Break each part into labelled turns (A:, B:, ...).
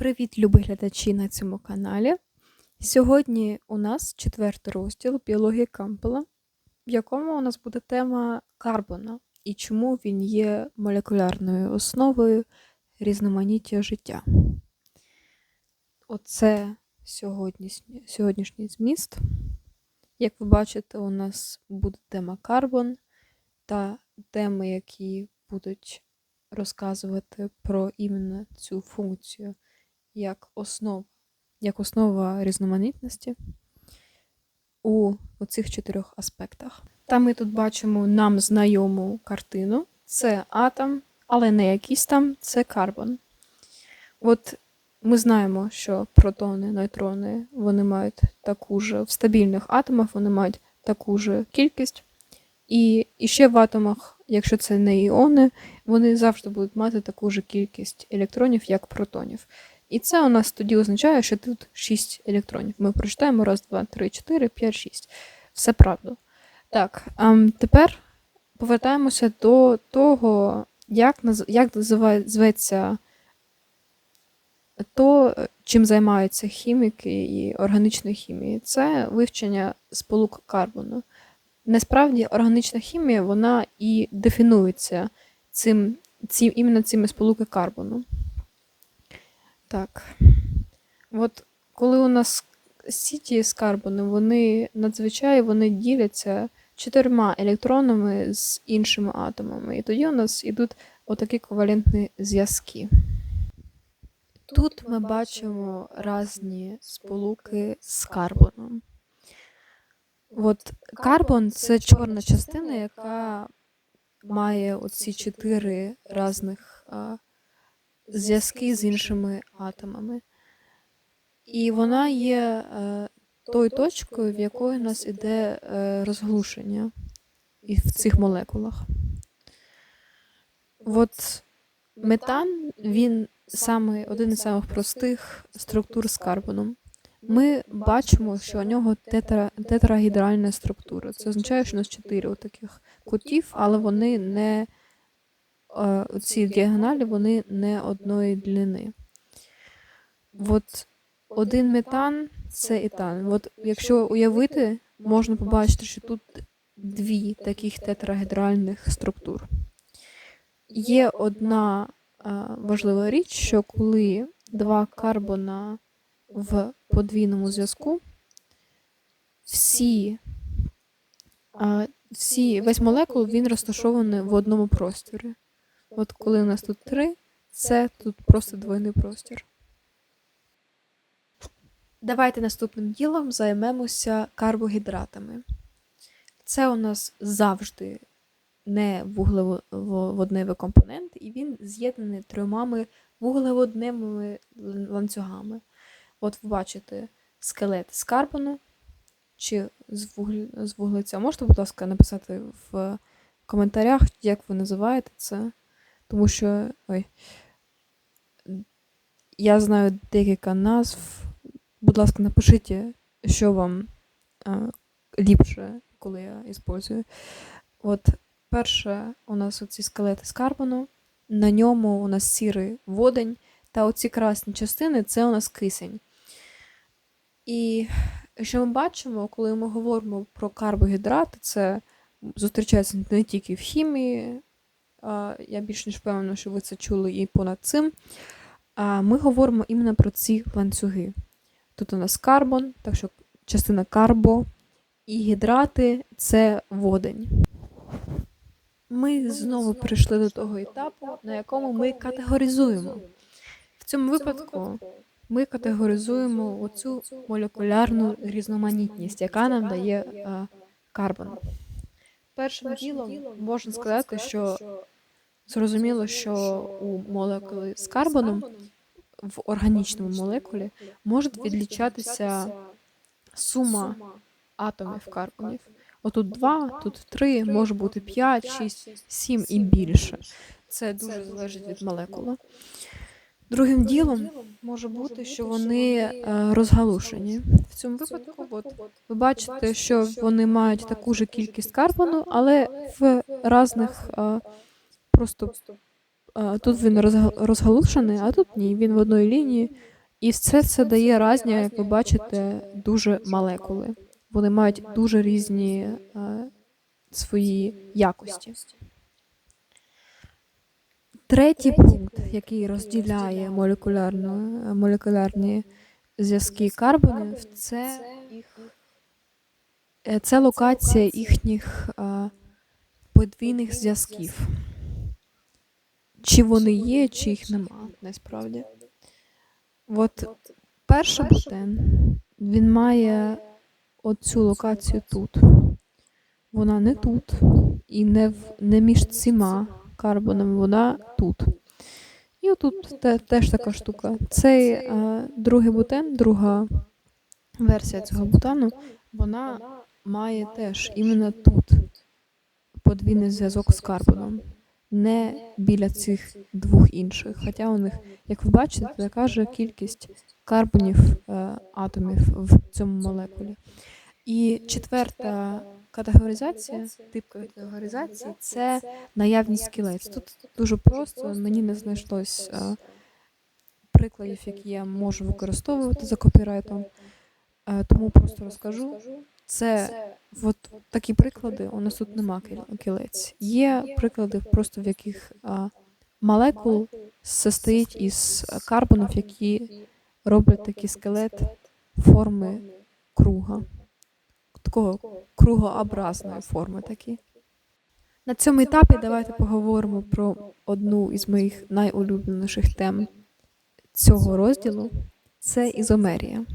A: Привіт, любі глядачі на цьому каналі. Сьогодні у нас четвертий розділ біології Кампела, в якому у нас буде тема карбона і чому він є молекулярною основою різноманіття життя. Оце сьогоднішній, сьогоднішній зміст. Як ви бачите, у нас буде тема карбон та теми, які будуть розказувати про іменно цю функцію як основа, як основа різноманітності у цих чотирьох аспектах. Та ми тут бачимо нам знайому картину. Це атом, але не якийсь там, це карбон. От ми знаємо, що протони, нейтрони вони мають таку ж в стабільних атомах, вони мають таку ж кількість. І, і ще в атомах, якщо це не іони, вони завжди будуть мати таку ж кількість електронів, як протонів. І це у нас тоді означає, що тут 6 електронів. Ми прочитаємо раз, два, три, чотири, п'ять, шість. Все правда. Так, ем, тепер повертаємося до того, як, як зветься то, чим займаються хіміки і органічної хімії. Це вивчення сполук карбону. Насправді, органічна хімія вона і дефінується цим, цим, іменно цими сполуки карбону. Так. От коли у нас сіті з карбону, вони надзвичай вони діляться чотирма електронами з іншими атомами. І тоді у нас йдуть отакі ковалентні зв'язки. Тут ми бачимо різні сполуки з карбоном. От карбон це чорна частина, яка має оці чотири різних зв'язки з іншими атомами. І вона є е, тою точкою, в якої у нас іде е, розглушення і в цих молекулах. От метан, він саме один із самих простих структур з карбоном. Ми бачимо, що у нього тетра, тетрагідральна структура. Це означає, що у нас чотири таких кутів, але вони не ці діагоналі вони не одної длини. От один метан це етан. От якщо уявити, можна побачити, що тут дві таких тетрагідральних структур. Є одна важлива річ, що коли два карбона в подвійному зв'язку, всі, всі, весь молекул він розташований в одному просторі. От коли у нас тут три, це тут просто двойний простір. Давайте наступним ділом займемося карбогідратами. Це у нас завжди не вуглеводневий компонент, і він з'єднаний трьома вуглеводневими ланцюгами. От ви бачите скелет з карбону чи з, вугль... з вуглеця. Можете, будь ласка, написати в коментарях, як ви називаєте це. Тому що ой, я знаю декілька назв. Будь ласка, напишіть, що вам а, ліпше, коли я іспользую. От перше, у нас оці скелети з карбону, на ньому у нас сірий водень, та оці красні частини це у нас кисень. І що ми бачимо, коли ми говоримо про карбогідрати, це зустрічається не тільки в хімії, я більш ніж впевнена, що ви це чули і понад цим. Ми говоримо іменно про ці ланцюги. Тут у нас карбон, так що частина карбо, і гідрати це водень. Ми знову прийшли до того етапу, на якому ми категоризуємо. В цьому випадку ми категоризуємо оцю молекулярну різноманітність, яка нам дає а, карбон. Першим ділом можна сказати, що зрозуміло, що у молекули з карбоном в органічному молекулі може відлічатися сума атомів карбонів. Отут два, тут три, може бути п'ять, шість, сім і більше. Це дуже залежить від молекули. Другим ділом може бути, що вони е, розгалушені. В цьому випадку, от, ви бачите, що вони мають таку ж кількість карбону, але в різних е, просто е, тут він розгалушений, а тут ні. Він в одній лінії І все це дає разні, як ви бачите, дуже молекули. Вони мають дуже різні е, свої якості. Третій пункт, який розділяє молекулярні зв'язки карбонів, це, це локація їхніх подвійних зв'язків. Чи вони є, чи їх нема, насправді. От перший бутен, він має оцю локацію тут. Вона не тут і не, в, не між цими карбонами, вона тут. І отут те, теж така штука. Цей е, другий бутен, друга версія цього бутану, вона має теж іменно тут подвійний зв'язок з карбоном, не біля цих двох інших. Хоча у них, як ви бачите, така ж кількість карбонів е, атомів в цьому молекулі. І четверта категоризація, тип категоризації це наявність кілець. Тут дуже просто, мені не знайшлось е, прикладів, які я можу використовувати за копірайтом, е, тому просто розкажу. Це от такі приклади, у нас тут нема кілець. Є приклади просто в яких а, молекул состоїть із карбонів, які роблять такий скелет форми круга, такого кругообразної форми такі. На цьому етапі давайте поговоримо про одну із моїх найулюбленіших тем цього розділу це ізомерія.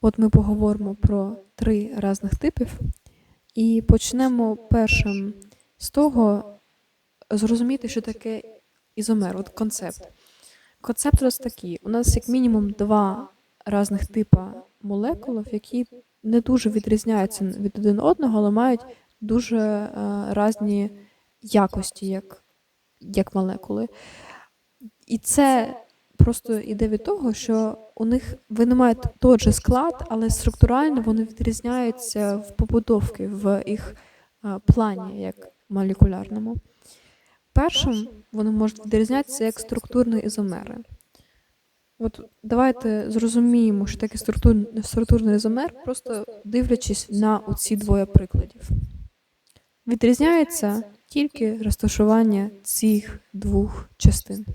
A: От ми поговоримо про три різних типів, і почнемо першим з того зрозуміти, що таке ізомер, от концепт. Концепт у нас такий: у нас як мінімум два різних типа молекул, які не дуже відрізняються від один одного, але мають дуже е, різні якості, як, як молекули. І це просто йде від того, що у них вони мають той же склад, але структурально вони відрізняються в побудовці, в їх е, плані, як молекулярному. Першим вони можуть відрізнятися як структурні ізомери. От давайте зрозуміємо, що таке структурний, структурний ізомер, просто дивлячись на оці двоє прикладів. Відрізняється тільки розташування цих двох частин.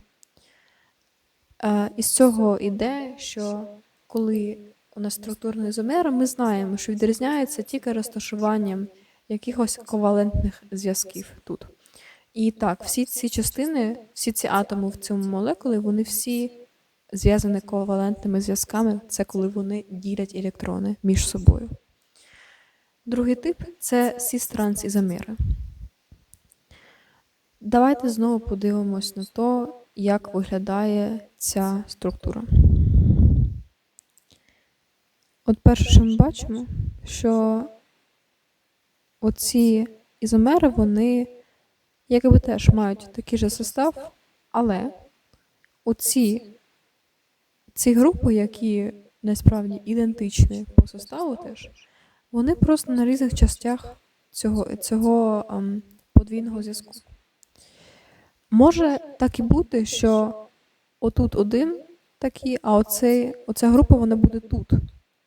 A: Е, Із цього йде, що коли у нас структурний ізомер, ми знаємо, що відрізняється тільки розташуванням якихось ковалентних зв'язків тут. І так, всі ці частини, всі ці атоми в цьому молекулі, вони всі зв'язані ковалентними зв'язками, це коли вони ділять електрони між собою. Другий тип це сістранс ізомери. Давайте знову подивимось на те, як виглядає ця структура. От перше, що ми бачимо, що оці ізомери, вони якби теж мають такий же состав, але оці ці групи, які насправді ідентичні по составу теж, вони просто на різних частях цього, цього ем, подвійного зв'язку. Може так і бути, що отут один такий, а оцей, оця група вона буде тут.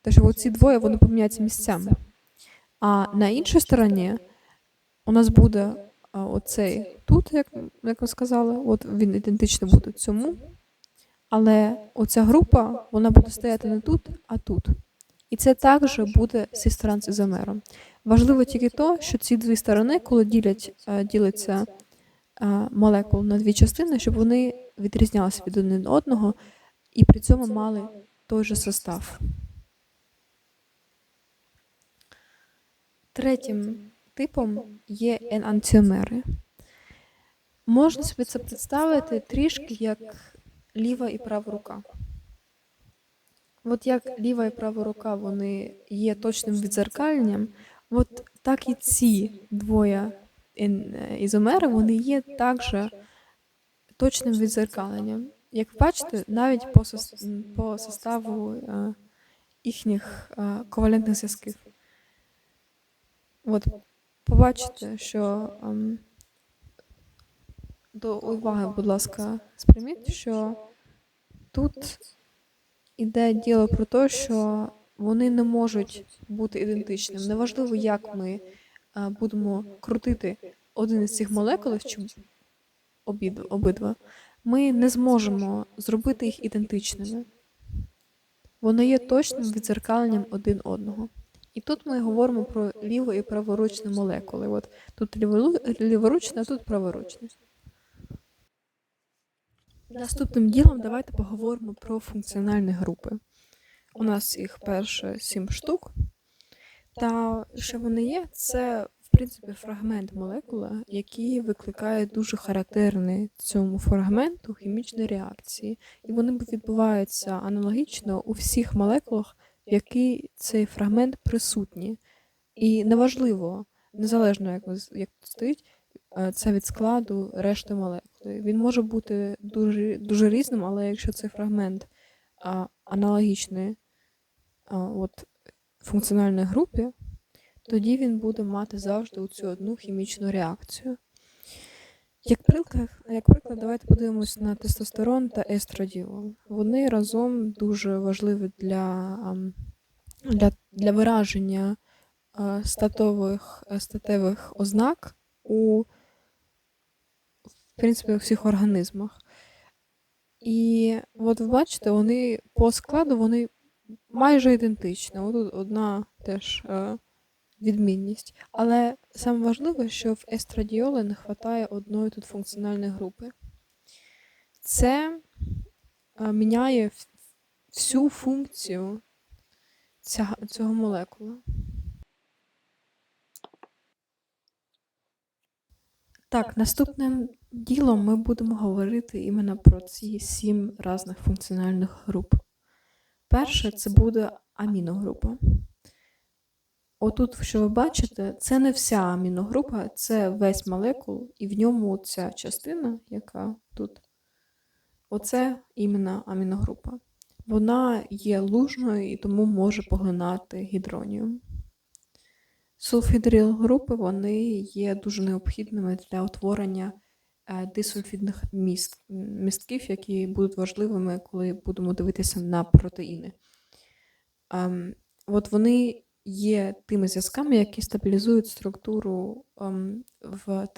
A: Тож оці двоє вони поміняються місцями. А на іншій стороні у нас буде оцей тут, як, як ви сказали, от він ідентичний буде цьому. Але оця група вона буде стояти не тут, а тут. І це також буде зі сторон з. Важливо тільки то, що ці дві сторони, коли ділять, е, діляться е, молекул на дві частини, щоб вони відрізнялися від один одного і при цьому мали той же состав. Третім типом є енантіомери. Можна собі це представити трішки як ліва і права рука. От як ліва і права рука вони є точним відзеркальням, от так і ці двоє ізомери вони є також точним відзеркаленням. Як бачите, навіть по, по составу е, їхніх е, ковалентних зв'язків. От побачите, що ем, до уваги, будь ласка, сприйміть, що тут іде діло про те, що вони не можуть бути ідентичними. Неважливо, як ми будемо крутити один із цих молекул, чи обидва, ми не зможемо зробити їх ідентичними. Вони є точним відзеркаленням один одного. І тут ми говоримо про ліво і праворучні молекули. От тут ліворучне, а тут праворучне. Наступним ділом давайте поговоримо про функціональні групи. У нас їх перше сім штук. Та що вони є, це в принципі фрагмент молекули, який викликає дуже характерний цьому фрагменту хімічні реакції. І вони відбуваються аналогічно у всіх молекулах, в якій цей фрагмент присутній. І неважливо, незалежно як як стоїть, е, це від складу решти молекули. Він може бути дуже дуже різним, але якщо цей фрагмент а, аналогічний а, от, функціональній групі, тоді він буде мати завжди цю одну хімічну реакцію. Як приклад, як приклад, давайте подивимось на тестостерон та естрадіол. Вони разом дуже важливі для для, для вираження статових статевих ознак у в принципі, у всіх організмах. І от ви бачите, вони по складу вони майже ідентичні. От одна теж відмінність. Але саме важливе, що в естрадіоли не вистачає одної тут функціональної групи. Це е, міняє всю функцію цього молекула. Так, наступним ділом ми будемо говорити іменно про ці сім різних функціональних груп. Перше, це буде аміногрупа. Отут, що ви бачите, це не вся аміногрупа, це весь молекул, і в ньому ця частина, яка тут, оце іменно аміногрупа. Вона є лужною і тому може поглинати гідроніум. Сульфідріл групи вони є дуже необхідними для утворення дисульфідних міст, містків, які будуть важливими, коли будемо дивитися на протеїни. Ем, от вони є тими зв'язками, які стабілізують структуру ем, в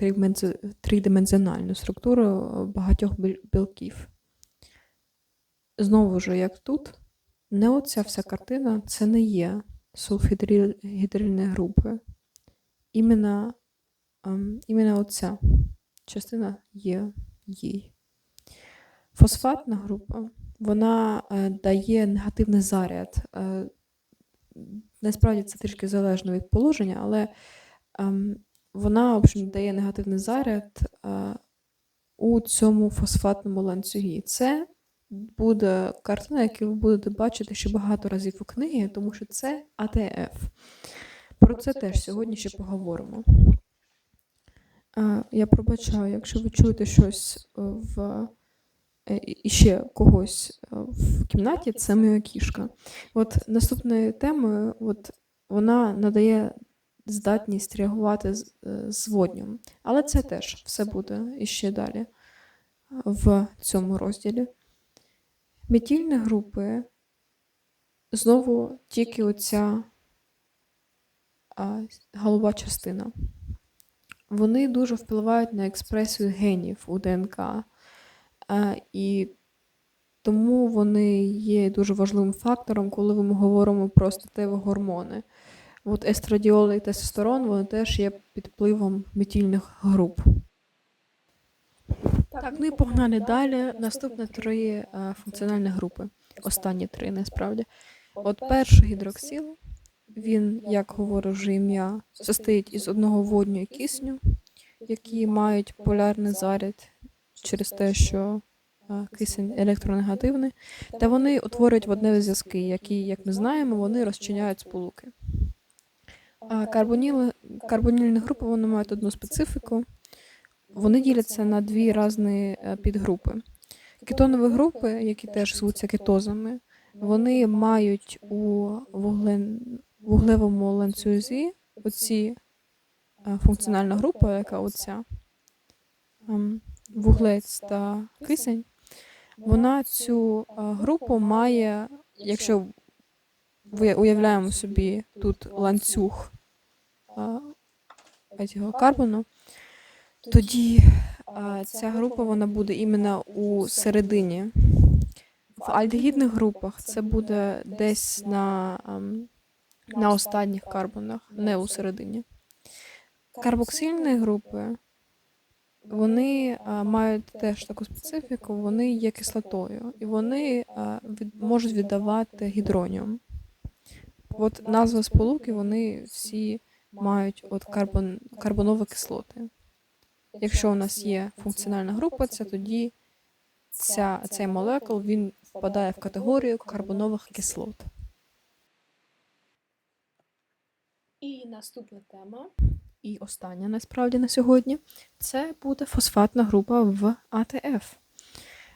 A: тридименціональну структуру багатьох білків. Знову ж, як тут, не оця вся картина це не є сульфідрильні групи. Іменно, ем, іменно оця частина є їй. Фосфатна група вона е, дає негативний заряд. Е, насправді це трішки залежно від положення, але ем, вона в общем, дає негативний заряд е, у цьому фосфатному ланцюгі. Це буде картина, яку ви будете бачити ще багато разів у книгі, тому що це АТФ. Про це теж сьогодні ще поговоримо. Я пробачаю, якщо ви чуєте щось е, в е, і ще когось е, в кімнаті, це моя кішка. От наступною темою, от вона надає здатність реагувати з, з. Але це теж все буде іще далі в цьому розділі. Метільні групи знову тільки оця голова частина. Вони дуже впливають на експресію генів у ДНК, і тому вони є дуже важливим фактором, коли ми говоримо про статеві гормони. От естрадіол і тестостерон вони теж є під впливом метільних груп. Так, ну і погнали далі. Наступні три е, функціональні групи. Останні три, насправді. От перший гідроксил, він, як говорить вже ім'я, состоїть із одного водню кисню, які мають полярний заряд через те, що кисень електронегативний, та вони утворюють водневі зв'язки, які, як ми знаємо, вони розчиняють сполуки. А карбоніли, карбонільні групи вони мають одну специфіку. Вони діляться на дві різні е, підгрупи. Кетонові групи, які теж звуться кетозами, вони мають у вуглевому ланцюзі оці е, функціональна група, яка оця ем, вуглець та кисень, вона цю е, групу має якщо уявляємо собі тут ланцюг цього карбону, тоді ця група вона буде іменно у середині. В альдегідних групах це буде десь на, ам, на останніх карбонах, не у середині. Карбоксильні групи вони мають теж таку специфіку, вони є кислотою, і вони від, можуть віддавати гідроніум. От назви сполуки вони всі мають от карбон, карбонові кислоти. Якщо у нас є функціональна група, це тоді ця, цей молекул він впадає в категорію карбонових кислот. І наступна тема, і остання насправді на сьогодні, це буде фосфатна група в АТФ.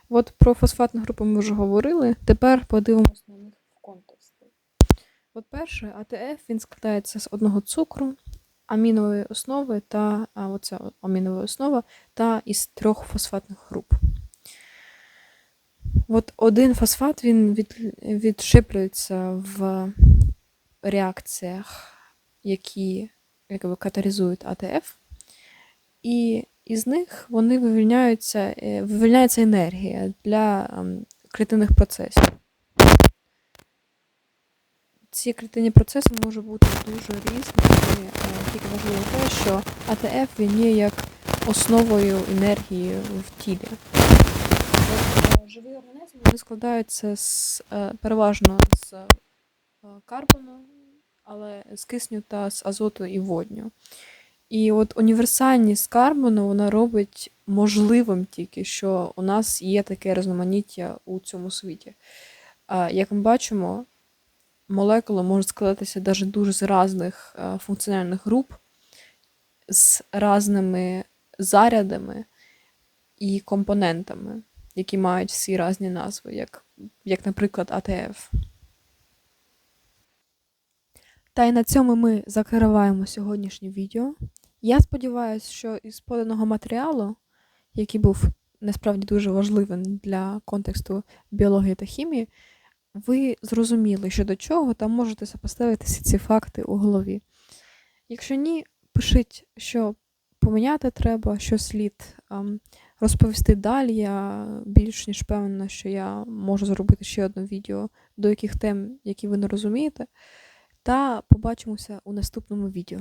A: От про фосфатну групу ми вже говорили. Тепер подивимося на них в контексті. От перше, АТФ він складається з одного цукру, амінової основи та а, оця амінова основа та із трьох фосфатних груп. От один фосфат він від, відшиплюється в реакціях, які якби, каталізують АТФ, і із них вони вивільняються, е, вивільняється енергія для ем, клітинних процесів. Ці клітинні процеси можуть бути дуже різними, е, тільки важливо те, що АТФ він є як основою енергії в тілі. Е, живі організми складаються з, переважно з карбону, але з кисню та з азоту і водню. І от універсальність карбону вона робить можливим тільки, що у нас є таке різноманіття у цьому світі. Як ми бачимо, молекули можуть складатися навіть дуже з різних е, функціональних груп, з різними зарядами і компонентами, які мають всі різні назви, як, як наприклад, АТФ. Та й на цьому ми закриваємо сьогоднішнє відео. Я сподіваюся, що із поданого матеріалу, який був насправді дуже важливим для контексту біології та хімії, ви зрозуміли, що до чого, та можете сопоставити всі ці факти у голові. Якщо ні, пишіть, що поміняти треба, що слід ем, розповісти далі. Я більш ніж певна, що я можу зробити ще одне відео, до яких тем, які ви не розумієте. Та побачимося у наступному відео.